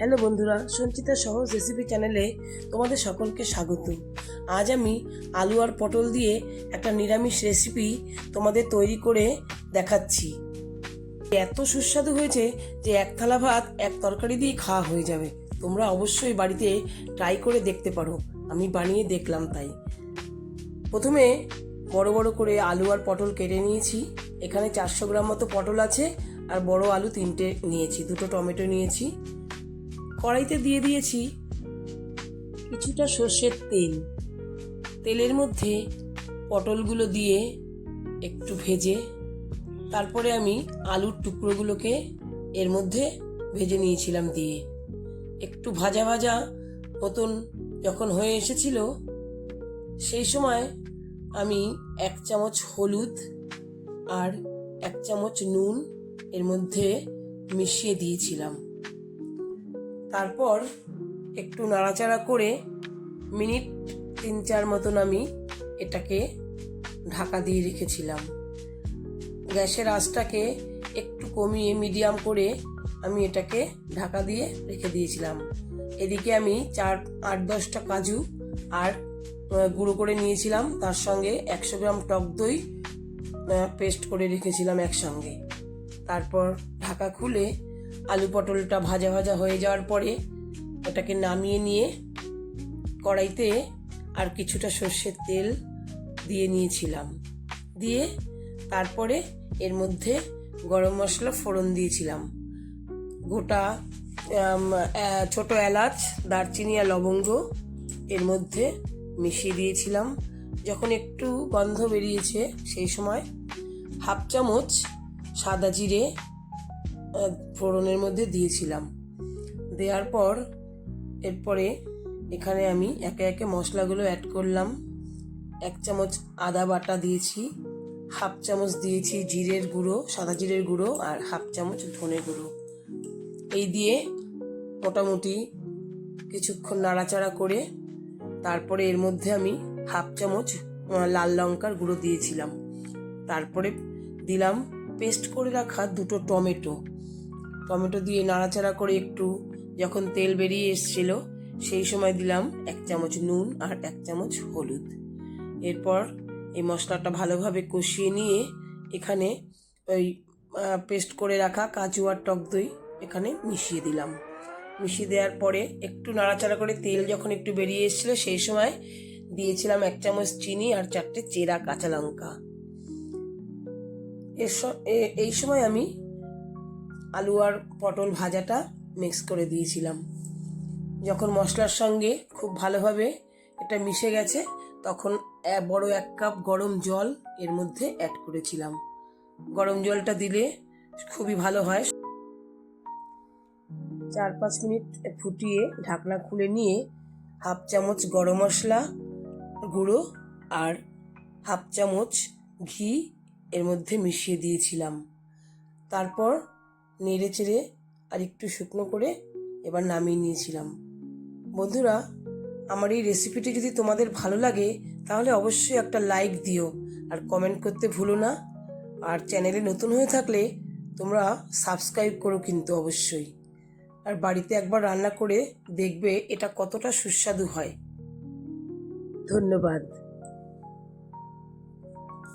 Hello বন্ধুরা, সঞ্চিতা সহজ recipe চ্যানেলে তোমাদের সকলকে স্বাগত। আজ আমি আলু আর পটল দিয়ে একটা নিরামিষ রেসিপি তোমাদের তৈরি করে দেখাচ্ছি। এত সুস্বাদু হয়েছে যে এক থালা ভাত, এক তরকারি দিয়ে খাওয়া হয়ে যাবে। তোমরা অবশ্যই বাড়িতে ট্রাই করে দেখতে পারো। আমি বানিয়ে দেখলাম তাই। প্রথমে বড় বড় করে আলু আর পটল কেটে নিয়েছি। এখানে চারশো গ্রাম মতো পটল আছে, আর বড় আলু তিনটে নিয়েছি। দুটো টমেটো নিয়েছি। কড়াইতে দিয়ে দিয়েছি কিছুটা সর্ষের তেল। তেলের মধ্যে পটলগুলো দিয়ে একটু ভেজে, তারপরে আমি আলুর টুকরোগুলোকে এর মধ্যে ভেজে নিয়েছিলাম দিয়ে। একটু ভাজা ভাজা মতন যখন হয়ে এসেছিল, সেই সময় আমি এক চামচ হলুদ আর এক চামচ নুন এর মধ্যে মিশিয়ে দিয়েছিলাম। তারপর একটু নাড়াচাড়া করে মিনিট তিন চার মতন আমি এটাকে ঢাকা দিয়ে রেখেছিলাম। গ্যাসের আঁচটাকে একটু কমিয়ে মিডিয়াম করে আমি এটাকে ঢাকা দিয়ে রেখে দিয়েছিলাম। এদিকে আমি চার, আট, দশটা কাজু আর গুঁড়ো করে নিয়েছিলাম। তার সঙ্গে একশো গ্রাম টক দই পেস্ট করে রেখেছিলাম একসঙ্গে। তারপর ঢাকা খুলে আলু পটলটা ভাজা ভাজা হয়ে যাওয়ার পরে ওটাকে নামিয়ে নিয়ে কড়াইতে আর কিছুটা সর্ষের তেল দিয়ে নিয়েছিলাম। দিয়ে তারপরে এর মধ্যে গরম মশলা ফোড়ন দিয়েছিলাম। গোটা ছোট এলাচ, দারচিনি আর লবঙ্গ এর মধ্যে মিশিয়ে দিয়েছিলাম। যখন একটু গন্ধ বেরিয়েছে সেই সময় হাফ চামচ সাদা জিরে ফোড়নের মধ্যে দিয়েছিলাম। দেওয়ার পর এরপরে এখানে আমি একে একে মশলাগুলো অ্যাড করলাম। এক চামচ আদা বাটা দিয়েছি, হাফ চামচ দিয়েছি জিরের গুঁড়ো, সাদা জিরের গুঁড়ো আর হাফ চামচ ধনে গুঁড়ো। এই দিয়ে মোটামুটি কিছুক্ষণ নাড়াচাড়া করে তারপরে এর মধ্যে আমি হাফ চামচ লাল লঙ্কার গুঁড়ো দিয়েছিলাম। তারপরে দিলাম, পেস্ট করে রাখা দুটো টমেটো। টমেটো দিয়ে নাড়াচাড়া করে একটু যখন তেল বেরিয়ে এসছিল, সেই সময় দিলাম এক চামচ নুন আর এক চামচ হলুদ। এরপর এই মশলাটা ভালোভাবে কষিয়ে নিয়ে এখানে ওই পেস্ট করে রাখা কাজু আর টক দই এখানে মিশিয়ে দিলাম। মিশিয়ে দেওয়ার পরে একটু নাড়াচাড়া করে তেল যখন একটু বেরিয়ে এসেছিল, সেই সময় দিয়েছিলাম এক চামচ চিনি আর চারটে চেরা কাঁচা লঙ্কা। এর এই সময় আমি আলু আর পটল ভাজাটা মিক্স করে দিয়েছিলাম। যখন মশলার সঙ্গে খুব ভালোভাবে এটা মিশে গেছে, তখন বড় এক কাপ গরম জল এর মধ্যে অ্যাড করেছিলাম। গরম জলটা দিলে খুবই ভালো হয়। চার পাঁচ মিনিট ফুটিয়ে ঢাকনা খুলে নিয়ে হাফ চামচ গরম মশলা গুঁড়ো আর হাফ চামচ ঘি এর মধ্যে মিশিয়ে দিয়েছিলাম। তারপর নেড়ে চেড়ে আর একটু শুকনো করে এবার নামিয়ে নিয়েছিলাম। বন্ধুরা, আমার এই রেসিপিটি যদি তোমাদের ভালো লাগে, তাহলে অবশ্যই একটা লাইক দিও আর কমেন্ট করতে ভুলো না। আর চ্যানেলে নতুন হয়ে থাকলে তোমরা সাবস্ক্রাইব করো কিন্তু অবশ্যই। আর বাড়িতে একবার রান্না করে দেখবে এটা কতটা সুস্বাদু হয়। ধন্যবাদ।